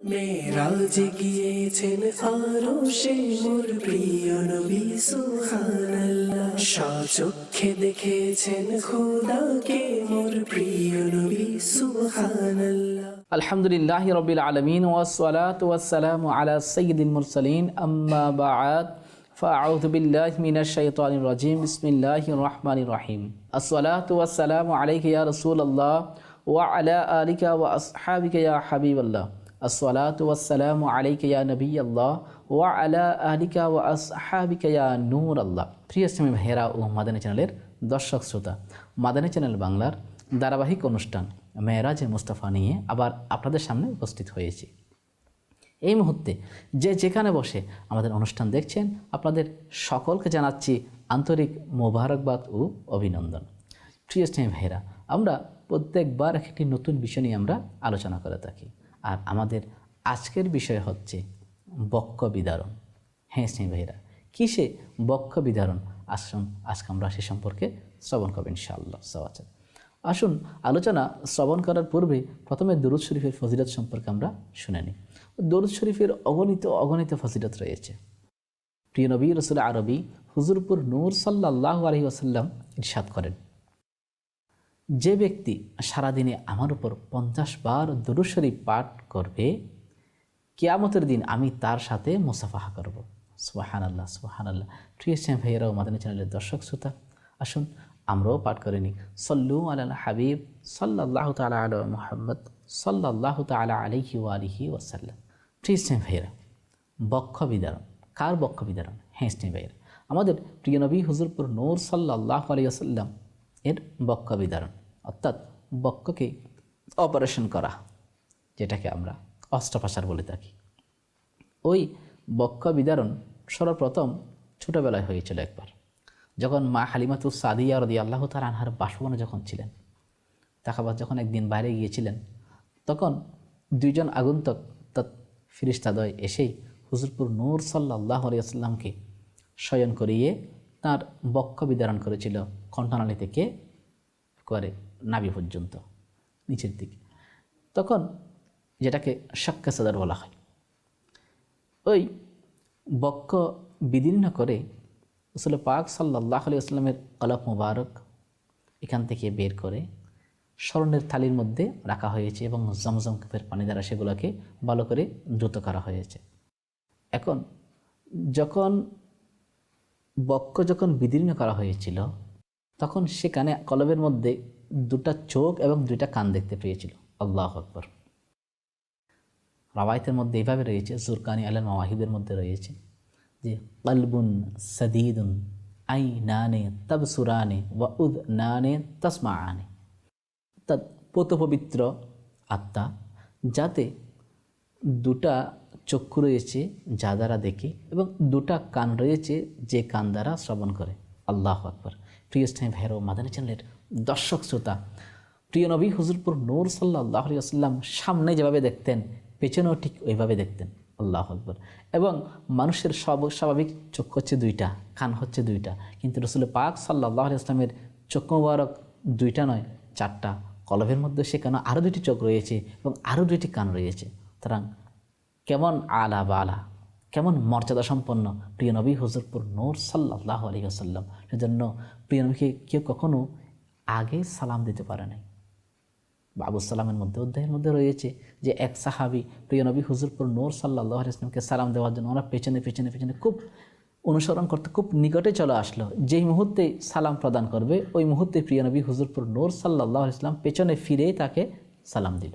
মেরাজ গিয়েছেন আরো সে মোর প্রিয় নবী সুবহানাল্লাহ সচক্ষে দেখেছেন খোদাকে মোর প্রিয় নবী সুবহানাল্লাহ আলহামদুলিল্লাহ রবিল আলমিন ওয়াসলাত ওয়াসালাম আলা সঈদুল মুরসালিন আম্মা বাআদ فأعوذ بالله من الشيطان الرجيم بسم الله الرحمن الرحيم الصلاة والسلام عليك يا رسول الله وعلى آلك وأصحابك يا حبيب الله নবী আল্লাহ ওয়া আলা আলিকা ওয়া আল্লাহ ও মাদানী চ্যানেলের দর্শক শ্রোতা, মাদানী চ্যানেল বাংলার ধারাবাহিক অনুষ্ঠান মেয়েরাজ মুস্তাফা নিয়ে আবার আপনাদের সামনে উপস্থিত হয়েছি। এই মুহূর্তে যে যেখানে বসে আমাদের অনুষ্ঠান দেখছেন, আপনাদের সকলকে জানাচ্ছি আন্তরিক মোবারকবাদ ও অভিনন্দন। প্রিয় স্নেহ ভাইরা আমরা প্রত্যেকবার একটি নতুন বিষয় নিয়ে আমরা আলোচনা করে থাকি। আর আমাদের আজকের বিষয় হচ্ছে বক্ষ বিদারণ। হ্যাঁ স্নেহ ভাইরা কিসে বক্ষ বিদারণ? আসুন, আজকে আমরা সে সম্পর্কে শ্রবণ করব ইনশাআল্লাহ সওয়াচার আসুন, আলোচনা শ্রবণ করার পূর্বে প্রথমে দরুদ শরীফের ফজিলত সম্পর্কে আমরা শুনে নিই। দরুদ শরীফের অগণিত অগণিত ফজিলত রয়েছে। প্রিয় নবী রসুল আরবি হুজুরপুর নূর সাল্লাহ আলহি আসাল্লাম ইরশাদ করেন। যে ব্যক্তি সারাদিনে আমার উপর পঞ্চাশ বার দরুদ শরীফ পাঠ করবে, কেয়ামতের দিন আমি তার সাথে মুসাফাহা করব। সুবাহান আল্লাহ সুবাহান আল্লাহ প্রিয় শ্যাম ভাইয়েরাও মাদানী চ্যানেলের দর্শক, শ্রোতা, আসুন, আমরাও পাঠ করে নিই। সল্লু আল্লাহ হাবিব সাল্লাহ তালা আল মোহাম্মদ সাল্লাহ তালা আলহি আলিহি ওয়াসাল্লাম। প্রিয় শ্যাম ভাইয়েরা, বক্ষ বিদারণ। কার বক্ষ বিদারণ? হ্যাঁ শ্যাম ভাইয়েরা, আমাদের প্রিয় নবী হুজুরপুর নূর সাল্লাহ আলিয়াসাল্লাম এর বক্ষ বিদারণ। অর্থাৎ বক্ষকে অপারেশন করা, যেটাকে আমরা অস্ত্রোপচার বলে থাকি। ওই বক্ষ বিদারণ সর্বপ্রথম ছোটোবেলায় হয়েছিল একবার। যখন মা হালিমাতু সাদিয়া রদি আল্লাহ তার আনহার বাসভবনে যখন ছিলেন তাকাবাদ যখন একদিন বাইরে গিয়েছিলেন, তখন দুইজন আগন্তক তৎ ফিরিস্তাদয় এসেই হুজুরপুর নূর সাল্লাহ আলিয়াল্লামকে শয়ন করিয়ে তার বক্ষ বিদারণ করেছিল কণ্ঠনালী থেকে করে। নাবি পর্যন্ত, নিচের দিকে। তখন যেটাকে শাক্কা সাদার বলা হয়। ওই বক্ষ বিদীর্ণ করে আসলে পাক সাল্লাহ আলি আসলামের কলপ মুবারক এখান থেকে বের করে স্মরণের থালির মধ্যে রাখা হয়েছে এবং জমজম কাপের পানি দ্বারা সেগুলোকে ভালো করে দ্রুত করা হয়েছে। এখন যখন বক্ষ যখন বিদীর্ণ করা হয়েছিল, তখন সেখানে কলবের মধ্যে দুটা চোখ এবং দুইটা কান দেখতে পেয়েছিল। আল্লাহ আকবর। রাওয়ায়তের মধ্যে এইভাবে রয়েছে, জুরকানি আল মাওয়াহিদের মধ্যে রয়েছে যে, কলবুন সদিদুন আই নানে তব সুরানে ওয়া উদ নানে তসমা আনে পবিত্র আত্মা, যাতে দুটা চক্ষু রয়েছে যা দ্বারা দেখে এবং দুটা কান রয়েছে যে কান দ্বারা শ্রবণ করে। আল্লাহ আকবর। প্রিয় স্থায়ী ভাইরো মাদানী চ্যানেলের দর্শক শ্রোতা, প্রিয় নবী হুজুরপুর নূর সাল্লাহ আলিয়াল্লাম সামনে যেভাবে দেখতেন, পেছনেও ঠিক ওইভাবে দেখতেন। আল্লাহ আকবর। এবং মানুষের সব স্বাভাবিক চক্ষু হচ্ছে দুইটা, কান হচ্ছে দুইটা। কিন্তু রসুল পাক সাল্লাহ ইসলামের চক্ষু মুবারক দুইটা নয়, চারটা। কলভের মধ্যে সেখানে আরও দুইটি চোখ রয়েছে এবং আরও দুইটি কান রয়েছে। সুতরাং কেমন আলা বা আলা, কেমন মর্যাদা সম্পন্ন প্রিয় নবী হজরপুর নূর সাল্লাহ আলী আসাল্লাম সেজন্য প্রিয় নবীকে কেউ কখনও আগে সালাম দিতে পারে নাই। বাবু সালামের মধ্যে, অধ্যায়ের মধ্যে রয়েছে যে এক সাহাবি, প্রিয় নবী হুজুরপুর নূর সাল্লাহ ইসলামকে সালাম দেওয়ার জন্য ওরা পেছনে পেছনে পেছনে খুব অনুসরণ করতে, খুব নিকটে চলে আসলো। যেই মুহূর্তে সালাম প্রদান করবে, ওই মুহূর্তে প্রিয় নবী হুজুরপুর নূর সাল্লাহ ইসলাম পেছনে ফিরে তাকে সালাম দিল।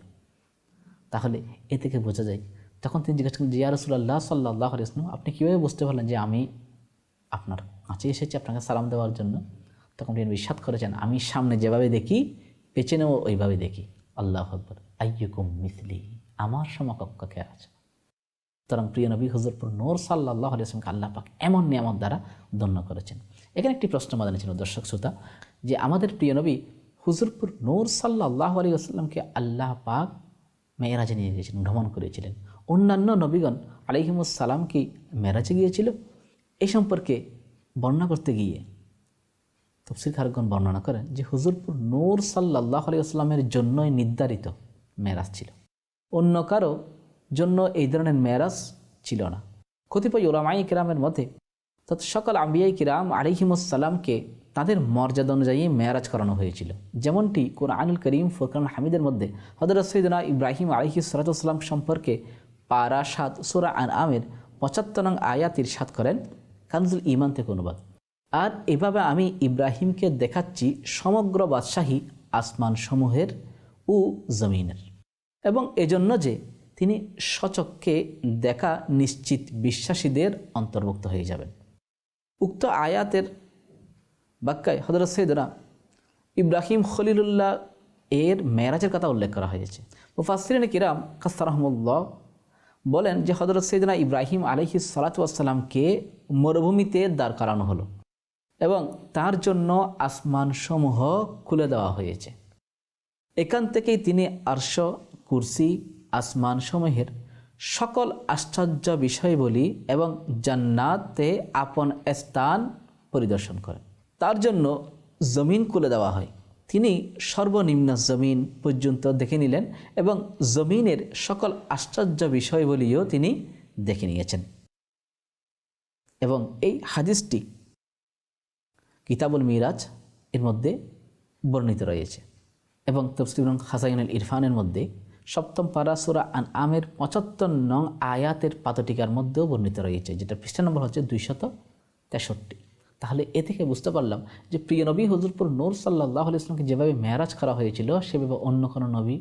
তাহলে এ থেকে বোঝা যায়, তখন তিনি জিজ্ঞাসা করলেন জিয়া রসুল্লাহ সাল্লাহ ইসলাম আপনি কীভাবে বুঝতে পারলেন যে আমি আপনার কাছে এসেছি আপনাকে সালাম দেওয়ার জন্য? তখন তিনি বিশ্বাস করেছেন, আমি সামনে যেভাবে দেখি, পেছনেও ওইভাবে দেখি। আল্লাহ আকবর। আইয়ুকুম মিসলি, আমার সমকক্ষে আছে। সুতরাং প্রিয় নবী হজরপুর নোর সাল্লাহ আলিয়াকে আল্লাহ পাক এমন নিয়ামত দ্বারা ধন্য করেছেন। এখানে একটি প্রশ্ন মাদানি ছিল, দর্শক শ্রোতা, যে আমাদের প্রিয় নবী হুজুরপুর নূর সাল্লাহ আলী আসলামকে আল্লাহ পাক মেয়েরাজে নিয়ে গিয়েছিলেন, ভ্রমণ করেছিলেন। অন্যান্য নবীগণ আলিহিমুসালাম কি মেরাজে গিয়েছিল? এই সম্পর্কে বর্ণনা করতে গিয়ে তফসির খারগণ বর্ণনা করেন যে হুজুরপুর নূর সাল্লাহ আলী আসলামের জন্যই নির্ধারিত মেরাজ ছিল। অন্য কারও জন্য এই ধরনের মেরাজ ছিল না। কতিপয় ওলামাই কিরামের মধ্যে তত সকল আম্বিয়াই কিরাম আলিহিমুসাল্লামকে তাদের মর্যাদা অনুযায়ী মেয়ারাজ করানো হয়েছিল। যেমনটি কোরআনুল করিম ফোরকান হামিদের মধ্যে হজরত সৈদনা ইব্রাহিম আলিহি সালাতাম সম্পর্কে পারা সাত সুরা আন আমের পঁচাত্তর নং আয়াতির সাত করেন। কানজুল ইমান থেকে অনুবাদ। আর এভাবে আমি ইব্রাহিমকে দেখাচ্ছি সমগ্র বাদশাহী আসমান সমূহের ও জমিনের। এবং এজন্য যে তিনি সচককে দেখা নিশ্চিত বিশ্বাসীদের অন্তর্ভুক্ত হয়ে যাবেন। উক্ত আয়াতের বাক্যায় হজরত সৈদনা ইব্রাহিম খলিলুল্লাহ এর মেরাজের কথা উল্লেখ করা হয়েছে। মুফাসরিন কিরাম কাস্তারহমুল্লাহ বলেন যে হজরত সৈদনা ইব্রাহিম আলহি সালাতামকে মরুভূমিতে দাঁড় করানো হলো। এবং তার জন্য আসমান সমূহ খুলে দেওয়া হয়েছে। এখান থেকেই তিনি আরশ, কুরসি আসমান সমূহের সকল আশ্চর্য বিষয়বলি এবং জান্নাতে আপন স্থান পরিদর্শন করেন। তার জন্য জমিন খুলে দেওয়া হয়। তিনি সর্বনিম্ন জমিন পর্যন্ত দেখে নিলেন এবং জমিনের সকল আশ্চর্য বিষয়বলিও তিনি দেখে নিয়েছেন। এবং এই হাদিসটি কিতাবুল মিরাজ এর মধ্যে বর্ণিত রয়েছে এবং তফসিল হাসাইনুল ইরফানের মধ্যে সপ্তম পারা সুরা আন আমের পঁচাত্তর নং আয়াতের পাতটিকার মধ্যেও বর্ণিত রয়েছে, যেটা পৃষ্ঠা নম্বর হচ্ছে দুইশত তেষট্টি। তাহলে এ থেকে বুঝতে পারলাম যে প্রিয় নবী হজরপুর নূর সাল্লাহ ইসলামকে যেভাবে মেয়ারাজ করা হয়েছিল, সেভাবে অন্য কোনো নবী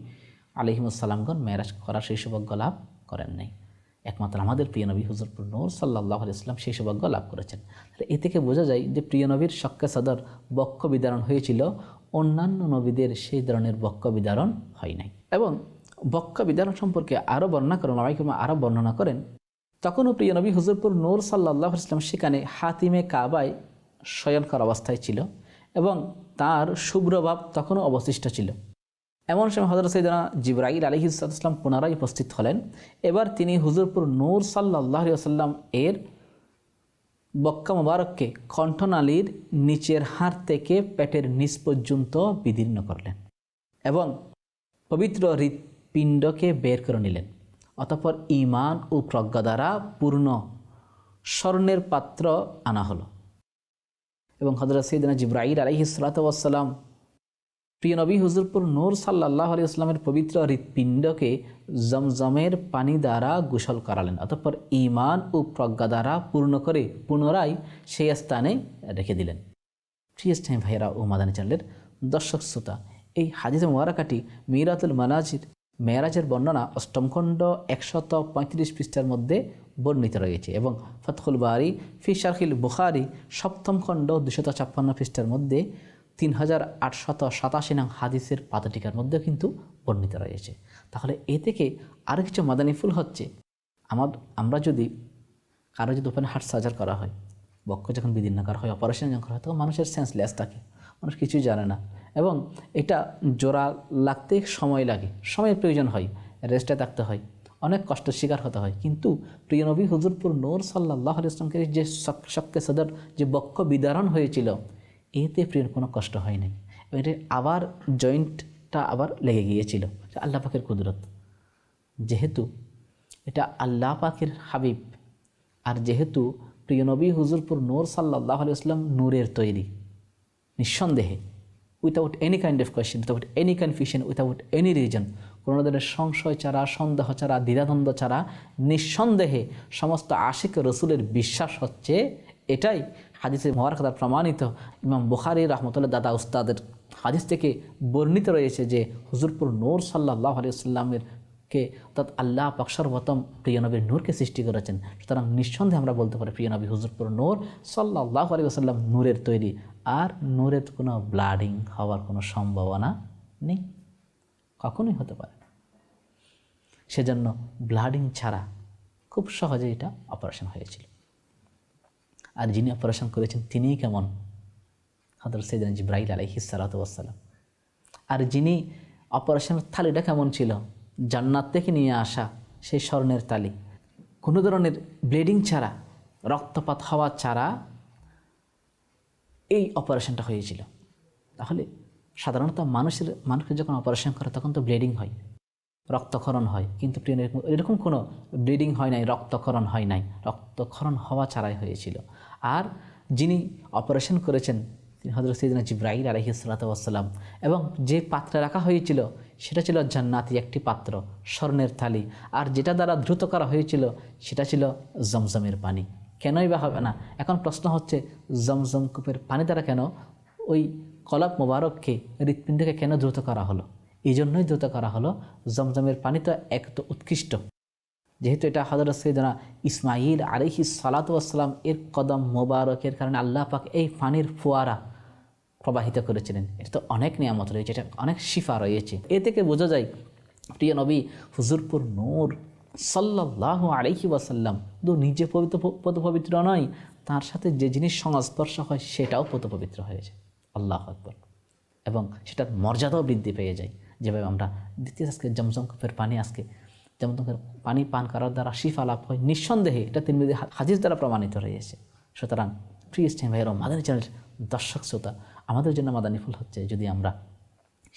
আলহিমুসাল্লামগণ মেয়ারাজ করার সেই সৌভাগ্য লাভ করেন নাই। একমাত্র আমাদের প্রিয় নবী হুজুরপুর নূর সাল্লাহ ইসলাম সেই সৌভাগ্য লাভ করেছেন। এ থেকে বোঝা যায় যে প্রিয় নবীর শক্কা সদর বক্ষ বিদারণ হয়েছিল, অন্যান্য নবীদের সেই ধরনের বক্ষ বিদারণ হয় নাই। এবং বক্ষ বিদারণ সম্পর্কে আরও বর্ণনা করেন আমাইকুমা আরও বর্ণনা করেন, তখনও প্রিয় নবী হুজুরপুর নূর সাল্লাহ ইসলাম সেখানে হাতিমে কাবায় শয়নকর অবস্থায় ছিল এবং তার শুভ্রভাব তখনও অবশিষ্ট ছিল। এমন সময় হজরত সৈদানা জিব্রাইল আলী পুনরায় উপস্থিত হলেন। এবার তিনি হুজুরপুর নূর সাল্লাহ আসাল্লাম এর বক্কা মুবারককে কণ্ঠনালীর নিচের হাড় থেকে পেটের নিচ পর্যন্ত বিদীর্ণ করলেন এবং পবিত্র হৃৎপিণ্ডকে বের করে নিলেন। অতঃপর ইমান ও প্রজ্ঞা দ্বারা পূর্ণ স্বর্ণের পাত্র আনা হলো। এবং হজরত সৈদিনা জিব্রাইল আলহিসাল্লাম প্রিয় নবী হুজুরপুর নূর সাল্লাহ আলী আসলামের পবিত্র হৃৎপিণ্ডকে জমজমের পানি দ্বারা গোসল করালেন, অতঃপর ইমান ও প্রজ্ঞা দ্বারা পূর্ণ করে পুনরায় সেই স্থানে রেখে দিলেন। প্রিয় স্থায়ী ভাইয়েরা ও মাদানী চ্যানেলের দর্শক শ্রোতা, এই হাদিস মোয়ারাকাটি মিরাতুল মানাজির মেয়ারাজের বর্ণনা অষ্টম খণ্ড একশত পঁয়ত্রিশ পৃষ্ঠার মধ্যে বর্ণিত রয়েছে এবং ফতখুল বারি ফি শারখিল বুখারি সপ্তম খণ্ড দুশত ছাপ্পান্ন পৃষ্ঠার মধ্যে তিন হাজার আটশত সাতাশি নং হাদিসের পাতাটিকার মধ্যেও কিন্তু বর্ণিত রয়েছে। তাহলে এ থেকে আরও কিছু মাদানি ফুল হচ্ছে। আমার, আমরা যদি কারও যদি ওপেন হার্ট সার্জার করা হয়, বক্ষ যখন বিদীর্ণ করা হয়, অপারেশন যখন করা হয়, তখন মানুষের সেন্সলেস থাকে। মানুষ কিছুই জানে না। এবং এটা জোড়া লাগতে সময় লাগে। সময়ের প্রয়োজন হয়। রেস্টে থাকতে হয়। অনেক কষ্টের শিকার হতে হয়। কিন্তু প্রিয় নবী হুজুরপুর নূর সাল্লাহ ইসলামকে যে শক্কে সদর যে বক্ষ বিদারণ হয়েছিল এতে প্রিয়র কোনো কষ্ট হয় নাই। এটা আবার জয়েন্টটা আবার লেগে গিয়েছিল। আল্লাহ পাকের কুদরত। যেহেতু এটা আল্লাহ পাকের হাবিব, আর যেহেতু প্রিয় নবী হুজুরপুর নূর সাল্লাহ আলিয়াল্লাম নূরের তৈরি, নিঃসন্দেহে without any kind of question without any confusion without any reason কোনো ধরনের সংশয় ছাড়া, সন্দেহ ছাড়া, দ্বিধাদ্বন্দ্ব ছাড়া, নিঃসন্দেহে সমস্ত আশিক রসুলের বিশ্বাস হচ্ছে এটাই হাদিসের মহার কথা প্রমাণিত। ইমাম বুখারি রহমতুল্লাহ দাদা উস্তাদের হাদিস থেকে বর্ণিত রয়েছে যে, হুজুরপুর নূর সাল্লাহ আলিয়াল্লামের কে অর্থাৎ আল্লাহ পাক সর্বপ্রথম প্রিয় নবীর নূরকে সৃষ্টি করেছেন। সুতরাং নিঃসন্দেহে আমরা বলতে পারি, প্রিয় নবী হুজুরপুর নূর সাল্লাহ আলী আসাল্লাম নূরের তৈরি। আর নূরের কোনো ব্লাডিং হওয়ার কোনো সম্ভাবনা নেই। কখনোই হতে পারে সেজন্য ব্লাডিং ছাড়া খুব সহজে এটা অপারেশন হয়েছিল। আর যিনি অপারেশন করেছেন, তিনিই কেমন? হজরত সৈদিন জিব্রাহিল আলহি সালাতাম আর যিনি অপারেশনের থালিটা কেমন ছিল? জান্নাত থেকে নিয়ে আসা সেই স্বর্ণের তালি। কোনো ধরনের ব্লিডিং ছাড়া, রক্তপাত হওয়া ছাড়া এই অপারেশনটা হয়েছিল। তাহলে সাধারণত মানুষের, মানুষকে যখন অপারেশন করে, তখন তো ব্লিডিং হয়, রক্তক্ষরণ হয়। কিন্তু এরকম কোনো ব্লিডিং হয় নাই, রক্তক্ষরণ হয় নাই। রক্তক্ষরণ হওয়া ছাড়াই হয়েছিল। আর যিনি অপারেশন করেছেন, তিনি হজরত সৈদিনা জিব্রাহিল আলহি সালাতাম এবং যে পাত্রে রাখা হয়েছিল, সেটা ছিল জান্নাতি একটি পাত্র, স্বর্ণের থালি। আর যেটা দ্বারা দ্রুত করা হয়েছিল, সেটা ছিল জমজমের পানি। কেনই বা হবে না? এখন প্রশ্ন হচ্ছে, জমজম কূপের পানি দ্বারা কেন ওই কলাপ মোবারককে, হৃৎপিণ্ডকে কেন দ্রুত করা হলো? এই জন্যই দ্রুত করা হলো। জমজমের পানি তো এক তো উৎকৃষ্ট। যেহেতু এটা হজরত সৈদনা ইসমাইল আলিহি সালাতাম এর কদম মোবারকের কারণে আল্লাহ পাক এই পানির ফোয়ারা প্রবাহিত করেছিলেন। এটা তো অনেক নিয়ামত রয়েছে, এটা অনেক শিফা রয়েছে। এ থেকে বোঝা যায়, প্রিয় নবী হুজুরপুর নূর সাল্লাহ আলাইহি ওয়াসাল্লাম তো নিজে পবিত্র পদ পবিত্র নয়, তার সাথে যে জিনিস সংস্পর্শ হয় সেটাও পবিত্র হয়ে যায় আল্লাহ আকবর। এবং সেটার মর্যাদাও বৃদ্ধি পেয়ে যায়। যেভাবে আমরা দ্বিতীয় আজকে জমজম কূপের পানি আজকে জমজমের পানি পান করার দ্বারা শিফা লাভ হয়, নিঃসন্দেহে এটা তিন হাজির দ্বারা প্রমাণিত রয়েছে। সুতরাং প্রিয় ইসলাম ভাইয়ের মাদানী চ্যানেল দর্শক শ্রোতা, আমাদের জন্য মাদানী ফুল হচ্ছে যদি আমরা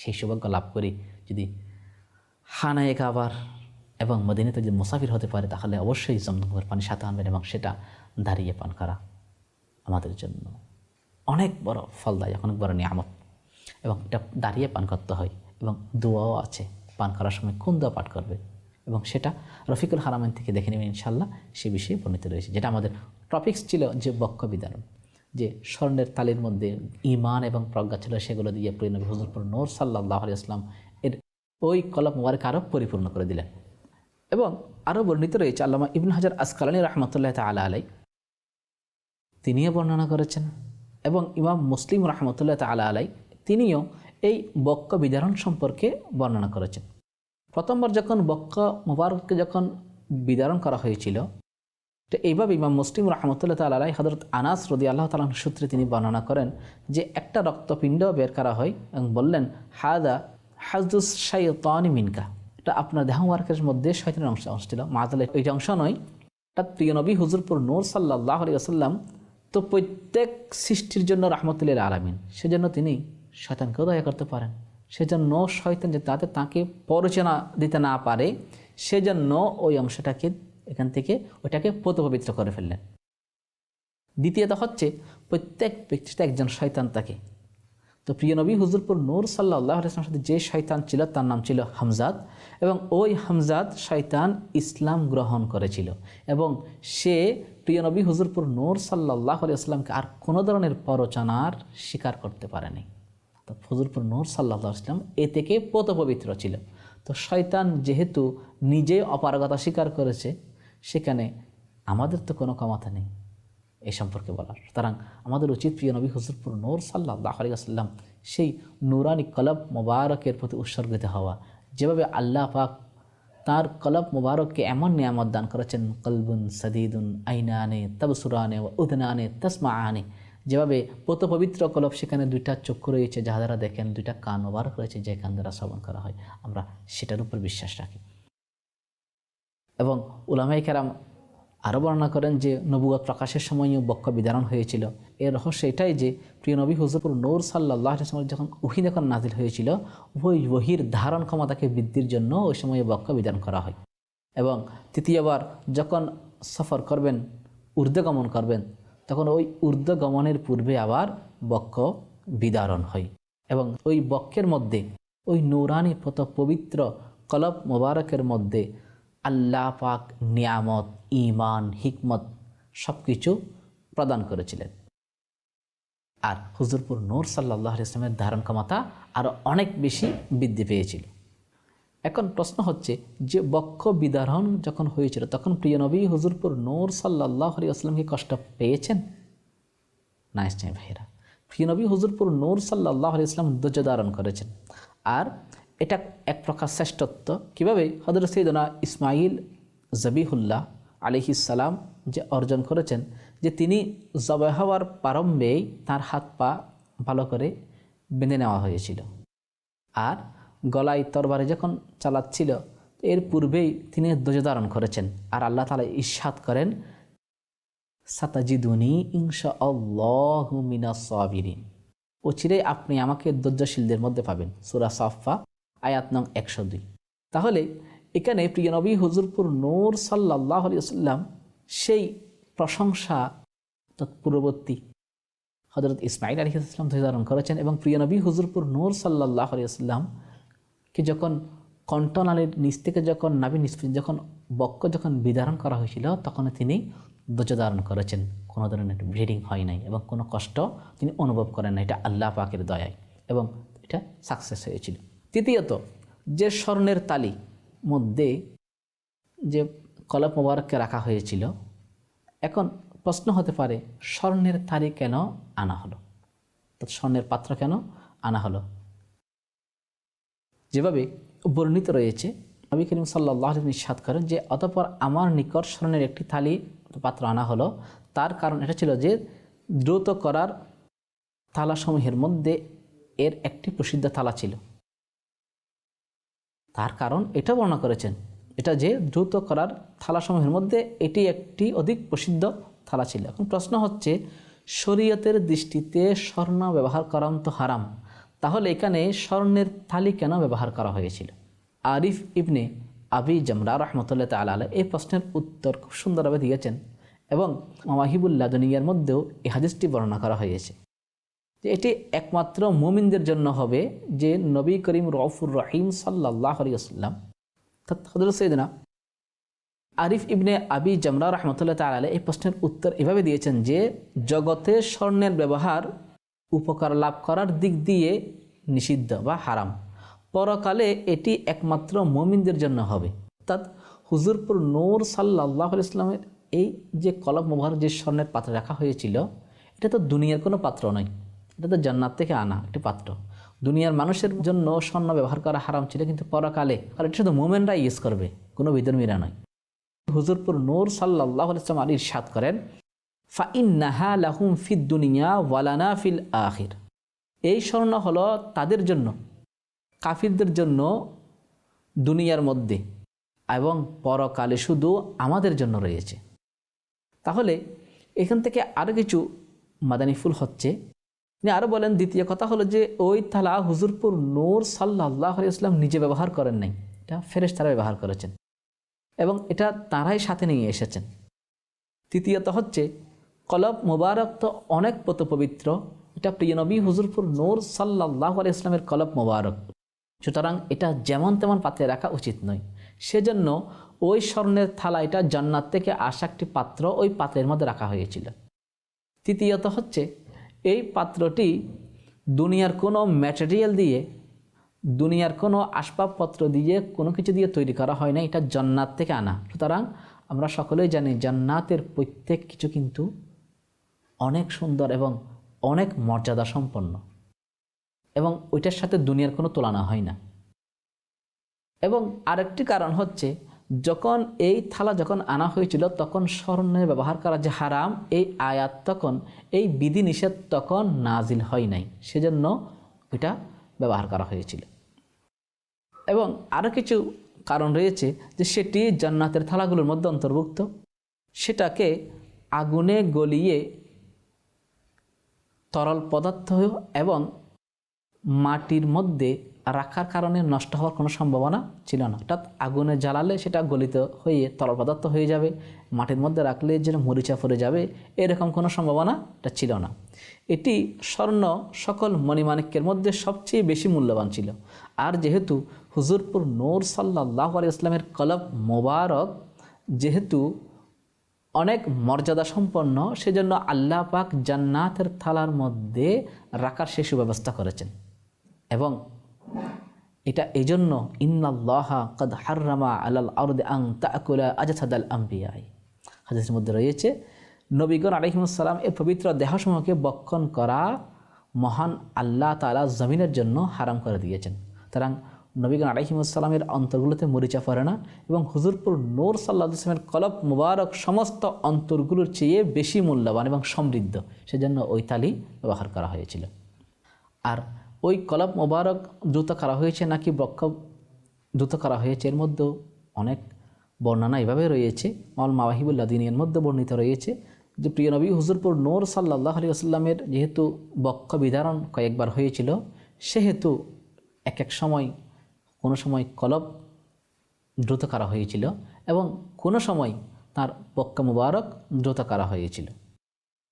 সেই সৌভাগ্য লাভ করি, যদি হানায় কাবার এবং মদিনাতে যদি মুসাফির হতে পারে, তাহলে অবশ্যই জমজমের পানি সাথে আনবেন এবং সেটা দাঁড়িয়ে পান করা আমাদের জন্য অনেক বড় ফলদায়ক, অনেক বড় নিয়ামত। এবং এটা দাঁড়িয়ে পান করতে হয় এবং দোয়াও আছে, পান করার সময় কোন দোয়া পাঠ করবে। এবং সেটা রফিকুল হারামেন থেকে দেখে নেবেন ইনশাল্লাহ সে বিষয়ে বর্ণিত রয়েছে। যেটা আমাদের টপিক্স ছিল যে বক্ষ বিদারণ যে স্বর্ণের তালির মধ্যে ইমান এবং প্রজ্ঞা ছিল সেগুলো দিয়ে প্রিয়নবী হুজুরপুর নোর সাল্লাহ ইসলাম এর ওই কলম মুবারক আরও পরিপূর্ণ করে দিলেন। এবং আরও বর্ণিত রয়েছে, আল্লামা ইবন হাজার আসকালানী রহমতুল্লাহ তালা আলাই তিনিও বর্ণনা করেছেন। এবং ইমাম মুসলিম রহমতুল্লাহ তালা আলাই তিনিও এই বক্ক বিধারণ সম্পর্কে বর্ণনা করেছেন। প্রথমবার যখন বক্ক মুবারককে যখন বিদারণ করা হয়েছিল, তো এইভাবে ইমাম মুসলিম রহমতুল্লাহ তাল আলাই হজরত আনাস রদি আল্লাহ তালাহ সূত্রে তিনি বর্ণনা করেন যে একটা রক্তপিণ্ড বের করা হয় এবং বললেন হাদা হাজদুস শাইতানি মিনকা। এটা আপনার দেহ মার্কের মধ্যে শয়তানের অংশ অংশ ছিল মাতালে ওইটা অংশ নয়। এটা প্রিয় নবী হুজুরপুর নূর সাল্লাহ আলী আসাল্লাম তো প্রত্যেক সৃষ্টির জন্য রহমতুল্লাহ আলমিন, সেজন্য তিনি শয়তানকেও দয়া করতে পারেন। সেজন্য শয়তান যে তাতে তাকে পরিচনা দিতে না পারে সেজন্য ওই অংশটাকে এখান থেকে ওইটাকে পবিত্র করে ফেললেন দ্বিতীয়ত হচ্ছে, প্রত্যেক ব্যক্তিতে একজন শয়তান থাকে। তো প্রিয় নবী, হুজুরপুর নূর সাল্লাহ আসলামের সাথে যে শয়তান ছিল, তার নাম ছিল হামজাদ এবং ওই হামজাদ শয়তান ইসলাম গ্রহণ করেছিল এবং সে প্রিয় নবী, হুজুরপুর নূর সাল্লাহ আসলামকে আর কোনো ধরনের পরচনার স্বীকার করতে পারেনি। তো ফজরপুর নূর সাল্লাহ আসলাম এ থেকে পত পবিত্র ছিল তো শয়তান যেহেতু নিজে অপারগতা স্বীকার করেছে, সেখানে আমাদের তো কোনো ক্ষমতা নেই এ সম্পর্কে বলার। সুতরাং আমাদের উচিত প্রিয় নবী হুজুরপুর নূর সাল্লাহ আলী আসাল্লাম সেই নুরানি কলব মোবারকের প্রতি উৎসর্গিত হওয়া। যেভাবে আল্লাহ পাক তার কলব মোবারককে এমন নিয়ামত দান করেছেন, কলবুন সদিদুন আইনানে তবসুরানে উদনানে তসমা আনে যেভাবে পত পবিত্র কলব, সেখানে দুইটা চক্ষু রয়েছে, যাহা দ্বারা দেখেন দুইটা কান মোবারক রয়েছে, যে কান দ্বারা শ্রবণ করা হয়। আমরা সেটার উপর বিশ্বাস রাখি। এবং উলামাই কেরাম আরও বর্ণনা করেন যে নবুয়া প্রকাশের সময়ও বক্ষ বিধারণ হয়েছিল। এর রহস্য এটাই যে, প্রিয় নবী হুজুরপুর নৌর সাল্লাহ যখন ওহি যখন নাজিল হয়েছিল ওই ওহির ধারণ ক্ষমতাকে বৃদ্ধির জন্য ওই সময়ে বক্ষ বিধান করা হয়। এবং তৃতীয়বার যখন সফর করবেন ঊর্ধ্বগমন করবেন তখন ওই ঊর্ধ্বগমনের পূর্বে আবার বক্ষ বিদারণ হয় এবং ওই বক্ষের মধ্যে, ওই নৌরানি পত পবিত্র কলব মোবারকের মধ্যে আল্লাহ পাক নিয়ামত ইমান হিকমত সব কিছু প্রদান করেছিলেন। আর হুজুরপুর নূর সাল্লাহ ইসলামের ধারণ ক্ষমতা আরও অনেক বেশি বৃদ্ধি পেয়েছিল। এখন প্রশ্ন হচ্ছে, যে বক্ষ বিদারণ যখন হয়েছিল, তখন প্রিয় নবী হুজুরপুর নূর সাল্লাহ আলী আসলামকে কষ্ট পেয়েছেন? না ইসলাম ভাইরা প্রিয় নবী হুজুরপুর নূর সাল্লাহ আলী ইসলাম ধৈর্য ধারণ করেছেন। আর এটা এক প্রকার শ্রেষ্ঠত্ব। কীভাবে? হজরত সৈদনা ইসমাইল জবিহুল্লাহ আলিহিসাল্লাম যে অর্জন করেছেন, যে তিনি জবাই হওয়ার প্রারম্ভেই তার হাত পা ভালো করে বেঁধে নেওয়া হয়েছিল। আর গলায় তরবারে যখন চালাচ্ছিল, এর পূর্বেই তিনি ধৈর্য ধারণ করেছেন। আর আল্লাহ তালা ইস্বাদ করেন, সাতাজিদুনি ইংশা আল্লাহ মিনা সাবিরিন। ও চিরে আপনি আমাকে ধৈর্যশীলদের মধ্যে পাবেন। সুরা সাফা আয়াত নং একশো দুই। তাহলে এখানে প্রিয় নবী হুজুরপুর নূর সাল্লাহ আলিয়াল্লাম সেই প্রশংসা তৎপূর্ববর্তী হজরত ইসমাইল আলী ইসলাম ধারণ করেছেন এবং প্রিয় নবী হুজুরপুর নূর সাল্লাহ আলিয়াল্লামকে যখন কণ্ঠনালীর নিচ থেকে যখন নাবি নিষ্প যখন বক্ষ যখন বিধারণ করা হয়েছিল, তখন তিনি ধ্বজ ধারণ করেছেন। কোনো ধরনের ব্লিডিং হয় নাই এবং কোনো কষ্ট তিনি অনুভব করেন না এটা আল্লাহ পাকের দয়ায় এবং এটা সাকসেস হয়েছিল। তৃতীয়ত, যে স্বর্ণের তালি মধ্যে যে কলপ মোবারককে রাখা হয়েছিল, এখন প্রশ্ন হতে পারে, স্বর্ণের তালি কেন আনা হলো? তো স্বর্ণের পাত্র কেন আনা হলো? যেভাবে বর্ণিত রয়েছে, নবী করিম সাল্লাহ নিঃসাদ করেন যে, অতপর আমার নিকট স্মরণের একটি থালি পাত্র আনা হলো। তার কারণ এটা ছিল যে, দ্রুত করার থালাসমূহের মধ্যে এর একটি প্রসিদ্ধ থালা ছিল। তার কারণ এটা বর্ণনা করেছেন, এটা যে, দ্রুত করার থালাসমূহের মধ্যে এটি একটি অধিক প্রসিদ্ধ থালা ছিল। এখন প্রশ্ন হচ্ছে, শরীয়তের দৃষ্টিতে স্বর্ণ ব্যবহার করা তো হারাম। তাহলে এখানে স্বর্ণের থালি কেন ব্যবহার করা হয়েছিল? আরিফ ইবনে আবি জমরা রহমতুল্লাহ তাল আলা এই প্রশ্নের উত্তর খুব সুন্দরভাবে দিয়েছেন এবং মাহিবুল্লাহ দুনিয়ার মধ্যেও এই হাদিসটি বর্ণনা করা হয়েছে। যে এটি একমাত্র মুমিনদের জন্য হবে যে নবী করিম রফুর রহিম সাল্লাহ আলিয়াল্লাম হজরত সৈদনা আরিফ ইবনে আবি জমরা রহমতুল্লাহ তালা এই প্রশ্নের উত্তর এভাবে দিয়েছেন যে, জগতে স্বর্ণের ব্যবহার উপকার লাভ করার দিক দিয়ে নিষিদ্ধ বা হারাম। পরকালে এটি একমাত্র মমিনদের জন্য হবে। অর্থাৎ হুজুরপুর নূর সাল্লাহ ইসলামের এই যে কলম মোবাহার যে স্বর্ণের পাত্র রাখা হয়েছিল, এটা তো দুনিয়ার কোনো পাত্র নয়। এটা তো জান্নাত থেকে আনা একটি পাত্র। দুনিয়ার মানুষের জন্য স্বর্ণ ব্যবহার করা হারাম ছিল, কিন্তু পরকালে আর এটা শুধু মোমেনরা ইউজ করবে, কোনো বিধর্মীরা নয়। হুজুরপুর নূর সাল্লাহ ইসলাম আলী সাদ করেন ফাইন্নাহা লাহুম ফিদ দুনিয়া ওয়ালানা ফিল আখির। এই স্বর্ণ হলো তাদের জন্য, কাফিরদের জন্য দুনিয়ার মধ্যে এবং পরকালে শুধু আমাদের জন্য রয়েছে। তাহলে এখান থেকে আরও কিছু মাদানী ফুল হচ্ছে। তিনি আরও বলেন, দ্বিতীয় কথা হলো যে, ওই থালা হুজুরপুর নূর সাল্লাহ ইসলাম নিজে ব্যবহার করেন নাই। এটা ফেরেশ তারা ব্যবহার করেছেন। এবং এটা তারাই সাথে নিয়ে এসেছেন। তৃতীয়ত হচ্ছে কলব মোবারক তো অনেক পত পবিত্র এটা প্রিয় নবী হুজুরপুর নূর সাল্লাহ আলি ইসলামের কলব মোবারক। সুতরাং এটা যেমন তেমন পাত্রে রাখা উচিত নয়। সেজন্য ওই স্বর্ণের থালা এটা জান্নাত থেকে আসা একটি পাত্র ওই পাত্রের মধ্যে রাখা হয়েছিল। তৃতীয়ত হচ্ছে, এই পাত্রটি দুনিয়ার কোনো ম্যাটেরিয়াল দিয়ে, দুনিয়ার কোনো আসবাবপত্র দিয়ে, কোনো কিছু দিয়ে তৈরি করা হয় না এটা জান্নাত থেকে আনা। সুতরাং আমরা সকলেই জানি জান্নাতের প্রত্যেক কিছু কিন্তু অনেক সুন্দর এবং অনেক মর্যাদা সম্পন্ন। এবং ওইটার সাথে দুনিয়ার কোনো তুলনা হয় না। এবং আরেকটি কারণ হচ্ছে, যখন এই থালা যখন আনা হয়েছিল, তখন স্মরণের ব্যবহার করা যে হারাম, এই আয়াত তখন, এই বিধি নিষেধ তখন নাজিল হয় নাই। সেজন্য ওইটা ব্যবহার করা হয়েছিল। এবং আরও কিছু কারণ রয়েছে যে সেটি জান্নাতের থালাগুলোর মধ্যে অন্তর্ভুক্ত। সেটাকে আগুনে গলিয়ে তরল পদার্থ এবং মাটির মধ্যে রাখার কারণে নষ্ট হওয়ার কোনো সম্ভাবনা ছিল না। অর্থাৎ আগুনে জ্বালালে সেটা গলিত হয়ে তরল পদার্থ হয়ে যাবে, মাটির মধ্যে রাখলে যেন মরিচা পড়ে যাবে, এরকম কোনো সম্ভাবনা এটা ছিল না। এটি স্বর্ণ সকল মণিমাণিক্যের মধ্যে সবচেয়ে বেশি মূল্যবান ছিল। আর যেহেতু হুজুরপুর নূর সাল্লাহ আলি ইসলামের কলব মোবারক, যেহেতু অনেক মর্যাদা সম্পন্ন, সেজন্য আল্লাহ পাক জান্নাতের থালার মধ্যে রাখার সে সুব্যবস্থা করেছেন। এবং এটা এই জন্য ইন্নাল্লাহা কদ আং মধ্যে রয়েছে, নবীগণ আলহিমসাল্লাম এই পবিত্র দেহসমূহকে বক্ষণ করা মহান আল্লাহ তালা জমিনের জন্য হারাম করে দিয়েছেন। সুতরাং নবীগণ আলহিমসাল্লামের অন্তরগুলোতে মরিচা পড়ে না এবং হুজুরপুর নূর সাল্লাহ ইসলামের কলব মুবারক সমস্ত অন্তরগুলোর চেয়ে বেশি মূল্যবান এবং সমৃদ্ধ। সেজন্য ওই তালি ব্যবহার করা হয়েছিল। আর ওই কলব মোবারক দ্রুত করা হয়েছে নাকি বক্ষ দ্রুত করা হয়েছে এর মধ্যেও অনেক বর্ণনা এভাবে রয়েছে। মল মাওয়াহিবুল্লাহ দিনের মধ্যে বর্ণিত রয়েছে যে, প্রিয় নবী, হুজুরপুর নূর সাল্লাহ আলী আসাল্লামের যেহেতু বক্ষ বিধারণ কয়েকবার হয়েছিল, সেহেতু এক এক সময় কোনো সময় কলব দ্রুত করা হয়েছিল এবং কোনো সময় তার বক্কা মুবারক দ্রুত করা হয়েছিল।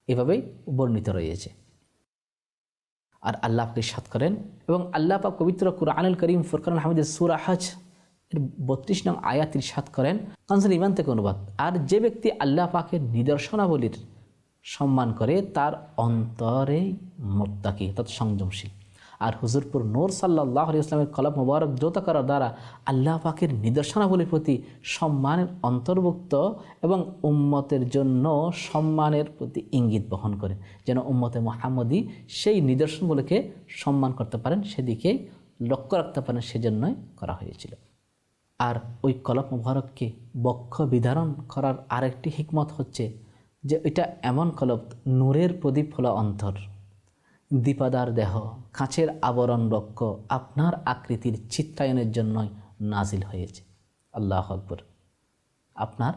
এভাবেই বর্ণিত রয়েছে। আর আল্লাহ পাক ইরশাদ করেন এবং আল্লাহ পাক পবিত্র কুরআনুল করিম ফুরকান হামিদের সুরা হজ এর বত্রিশ নং আয়াত সাত করেন কানসুল ইমান থেকে অনুবাদ। আর যে ব্যক্তি আল্লাহ পাকের নিদর্শনাবলীর সম্মান করে তার অন্তরে মোত্তাকি তত সংযমশীল। আর হুজুরপুর নূর সাল্লাহ ইসলামের কলব মুবারক দ্রুত করার দ্বারা আল্লাহ পাকের নিদর্শনাবলীর প্রতি সম্মানের অন্তর্ভুক্ত এবং উম্মতের জন্য সম্মানের প্রতি ইঙ্গিত বহন করে, যেন উম্মতে মোহাম্মদী সেই নিদর্শনগুলোকে সম্মান করতে পারেন, সেদিকে লক্ষ্য রাখতে পারেন, সেজন্যই করা হয়েছিল। আর ওই কলব মুবারককে বক্ষ বিধারণ করার আরেকটি হিকমত হচ্ছে যে, এটা এমন কলব, নূরের প্রদীপ হলো অন্তর। দীপাদার দেহ, কাঁচের আবরণ বক্ষ আপনার আকৃতির চিত্রায়নের জন্যই নাজিল হয়েছে। আল্লাহ আকবর। আপনার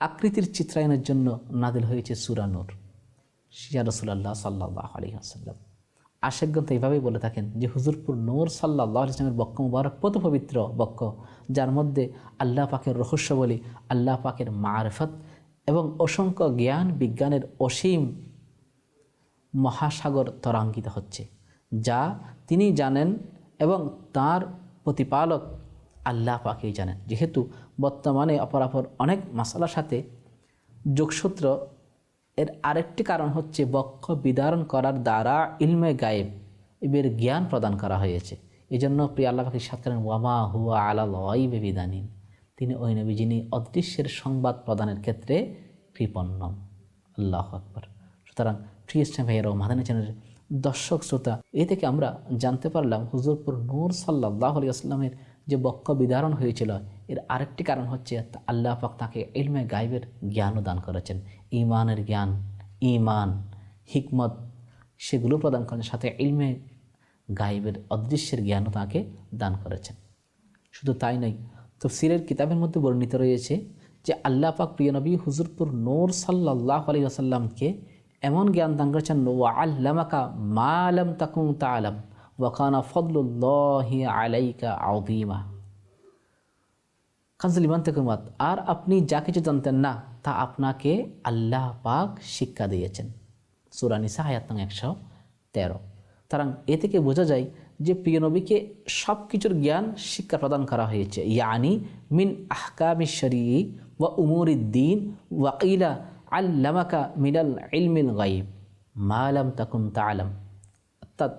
আকৃতির চিত্রায়নের জন্য নাজিল হয়েছে সুরানুর শিয়া রসুল্লাহ সাল্লাহ আলী আসাল্লাম আশেকগন্ত এইভাবেই বলে থাকেন যে, হুজুরপুর নূর সাল্লাহ ইসলামের বক্ষ মুবারক কত পবিত্র বক্ষ যার মধ্যে আল্লাহ পাকের রহস্য বলি আল্লাহ পাকের মারফত এবং অসংখ্য জ্ঞান বিজ্ঞানের অসীম মহাসাগর ত্বরাঙ্কিত হচ্ছে, যা তিনি জানেন এবং তার প্রতিপালক আল্লাহ পাকেই জানেন। যেহেতু বর্তমানে অপরাপর অনেক মশালার সাথে যোগসূত্র, এর আরেকটি কারণ হচ্ছে বক্ষ বিদারণ করার দ্বারা ইলমে গায়েব এর জ্ঞান প্রদান করা হয়েছে। এই জন্য প্রিয় আল্লাহ পাখি সাত করেন ওয়ামা হুয়া আলাল ওয়াইবে তিনি ওই নবী যিনি অদৃশ্যের সংবাদ প্রদানের ক্ষেত্রে কৃপণ্যম। আল্লাহ আকবর। সুতরাং ফ্রি ইসলাম ভাইয়েরাও, মাদানী চ্যানেলের দর্শক, শ্রোতা, এ থেকে আমরা জানতে পারলাম হুজুরপুর নূর সাল্লাহ আলী আসলামের যে বক্ষ বিধারণ হয়েছিল, এর আরেকটি কারণ হচ্ছে আল্লাহ পাক তাকে ইলমে গাইবের জ্ঞানও দান করেছেন। ইমানের জ্ঞান ইমান হিকমত, সেগুলো প্রদান করেন সাথে ইলমে গাইবের অদৃশ্যের জ্ঞানও তাকে দান করেছেন। শুধু তাই নয়, তফসিরের কিতাবের মধ্যে বর্ণিত রয়েছে যে আল্লাহ পাক প্রিয় নবী হুজুরপুর নূর সাল্লাহ আলী আসাল্লামকে এমন জ্ঞান দান করেছেন আল্লামাকা মা তাকুম তা আলম ওয়াকানা ফদলুল্লাহি আলাইকা আউদিমা কাজলিমান তেকুমাত আর আপনি যা কিছু জানতেন না, তা আপনাকে আল্লাহ পাক শিক্ষা দিয়েছেন। সুরানিসা হায়াত একশো তেরো। তারাং এ থেকে বোঝা যায় যে প্রিয় নবীকে সব কিছুর জ্ঞান শিক্ষা প্রদান করা হয়েছে। ইয়ানি মিন আহকামি শরী ওয়া উমুরিদ্দিন ওয়াকিলা আল্লামাকা মিনাল ইলমিল গাইব মালাম তাকুন তালাম অর্থাৎ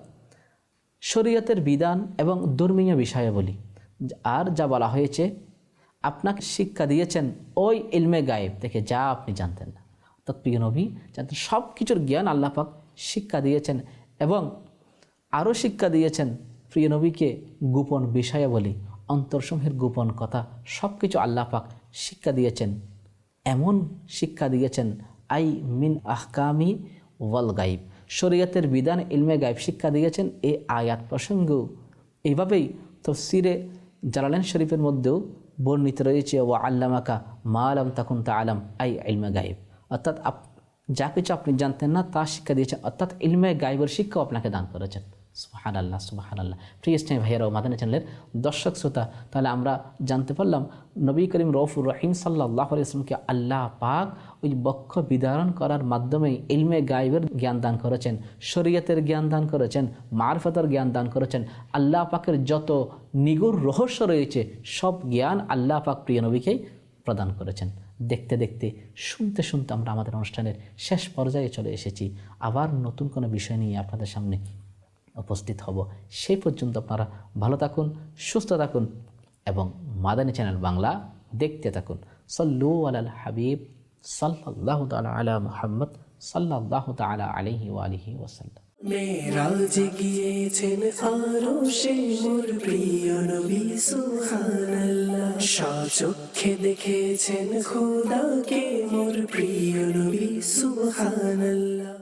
শরীয়তের বিধান এবং ধর্মীয় বিষয়াবলী, আর যা বলা হয়েছে, আপনাকে শিক্ষা দিয়েছেন ওই ইলমে গায়েব থেকে যা আপনি জানতেন না। অর্থাৎ প্রিয় নবী জানতেন সব কিছুর জ্ঞান আল্লাপাক শিক্ষা দিয়েছেন এবং আরও শিক্ষা দিয়েছেন, প্রিয় নবীকে গোপন বিষয়াবলী, অন্তরসমূহের গোপন কথা সব কিছু আল্লাপাক শিক্ষা দিয়েছেন। এমন শিক্ষা দিয়েছেন, আই মিন আহকামি ওয়াল গাইব শরীয়তের বিধান, ইলমে গাইব শিক্ষা দিয়েছেন এই আয়াত প্রসঙ্গ। এইভাবেই তফসিরে জালালেন শরীফের মধ্যেও বর্ণিত রয়েছে ও আল্লামাকা মা আলম তখন তা আলম আই ইলমে গাইব অর্থাৎ যা কিছু আপনি জানতেন না, তা শিক্ষা দিয়েছেন। অর্থাৎ ইলমে গাইবের শিক্ষাও আপনাকে দান করেছেন। সুবাহান আল্লাহ সুবাহান আল্লাহ প্রিয় ইসলামী ভাইয়ারাও মাদানী চ্যানেলের দর্শক শ্রোতা, তাহলে আমরা জানতে পারলাম নবী করিম রফুর রহিম সাল্লাহ ইসলামকে আল্লাহ পাক ওই বক্ষ বিধারণ করার মাধ্যমে ইলমে গাইবের জ্ঞান দান করেছেন, শরীয়তের জ্ঞান দান করেছেন, মারফতের জ্ঞান দান করেছেন। আল্লাহ পাকের যত নিগুর রহস্য রয়েছে, সব জ্ঞান আল্লাহ পাক প্রিয় নবীকেই প্রদান করেছেন। দেখতে দেখতে, শুনতে শুনতে আমরা আমাদের অনুষ্ঠানের শেষ পর্যায়ে চলে এসেছি। আবার নতুন কোনো বিষয় নিয়ে আপনাদের সামনে উপস্থিত হব। সেই পর্যন্ত আপনারা ভালো থাকুন, সুস্থ থাকুন এবং মাদানী চ্যানেল বাংলা দেখতে থাকুন। সল্লু আলাল হাবিব সাল্লাহ তালা আলা মুহাম্মদ সাল্লাহ তালা আলহি আলহি ওসাল্লাম মেরাজে গিয়েছেন আরও সে মোর প্রিয় নবী, সুবহানাল্লাহ। সচক্ষে দেখেছেন খোদাকে মোর প্রিয় নবী, সুবহানাল্লাহ।